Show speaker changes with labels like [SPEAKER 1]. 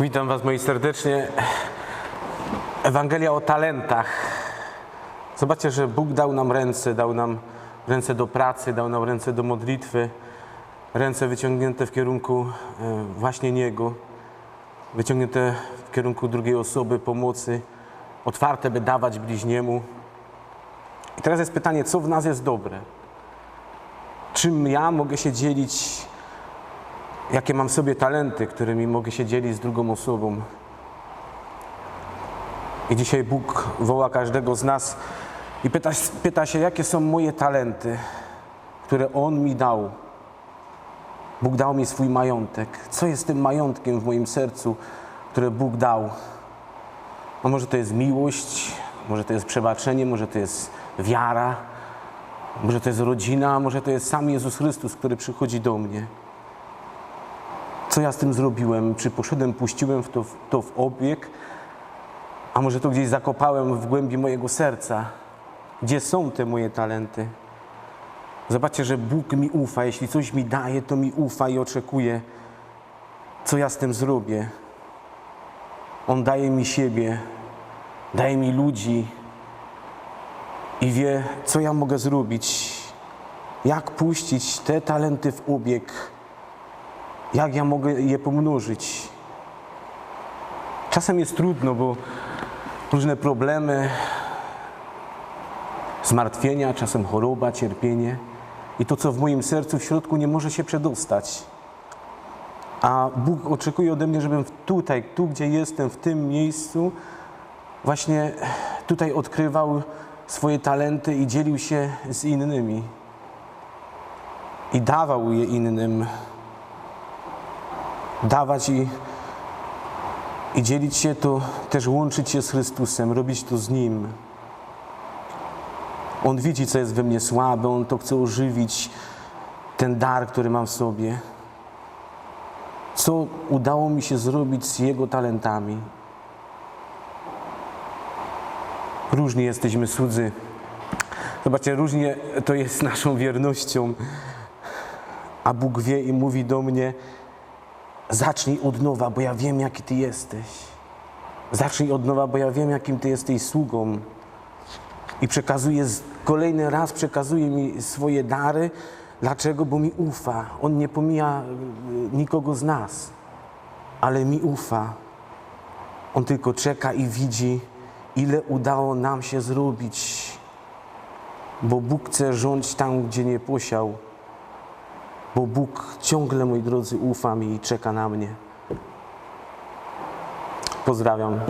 [SPEAKER 1] Witam Was moi serdecznie. Ewangelia o talentach. Zobaczcie, że Bóg dał nam ręce, dał nam ręce do pracy, dał nam ręce do modlitwy, ręce wyciągnięte w kierunku e, właśnie Niego, wyciągnięte w kierunku drugiej osoby, pomocy, otwarte, by dawać bliźniemu. I teraz jest pytanie, co w nas jest dobre? Czym ja mogę się dzielić jakie mam sobie talenty, którymi mogę się dzielić z drugą osobą. I dzisiaj Bóg woła każdego z nas i pyta, pyta się, jakie są moje talenty, które On mi dał. Bóg dał mi swój majątek. Co jest tym majątkiem w moim sercu, które Bóg dał? A może to jest miłość, może to jest przebaczenie, może to jest wiara, może to jest rodzina, może to jest sam Jezus Chrystus, który przychodzi do mnie. Co ja z tym zrobiłem? Czy poszedłem, puściłem w to, to w obieg? A może to gdzieś zakopałem w głębi mojego serca? Gdzie są te moje talenty? Zobaczcie, że Bóg mi ufa. Jeśli coś mi daje, to mi ufa i oczekuje, co ja z tym zrobię. On daje mi siebie, daje mi ludzi i wie, co ja mogę zrobić. Jak puścić te talenty w obieg jak ja mogę je pomnożyć. Czasem jest trudno, bo różne problemy, zmartwienia, czasem choroba, cierpienie i to, co w moim sercu w środku nie może się przedostać. A Bóg oczekuje ode mnie, żebym tutaj, tu gdzie jestem, w tym miejscu, właśnie tutaj odkrywał swoje talenty i dzielił się z innymi. I dawał je innym dawać i, i dzielić się, to też łączyć się z Chrystusem, robić to z Nim. On widzi, co jest we mnie słabe, On to chce ożywić, ten dar, który mam w sobie. Co udało mi się zrobić z Jego talentami. Różni jesteśmy cudzy. Zobaczcie, różnie to jest naszą wiernością. A Bóg wie i mówi do mnie, Zacznij od nowa, bo ja wiem, jaki Ty jesteś. Zacznij od nowa, bo ja wiem, jakim Ty jesteś sługą. I przekazuje, kolejny raz przekazuje mi swoje dary. Dlaczego? Bo mi ufa. On nie pomija y, nikogo z nas, ale mi ufa. On tylko czeka i widzi, ile udało nam się zrobić. Bo Bóg chce rządzić tam, gdzie nie posiał bo Bóg ciągle, moi drodzy, ufa mi i czeka na mnie. Pozdrawiam.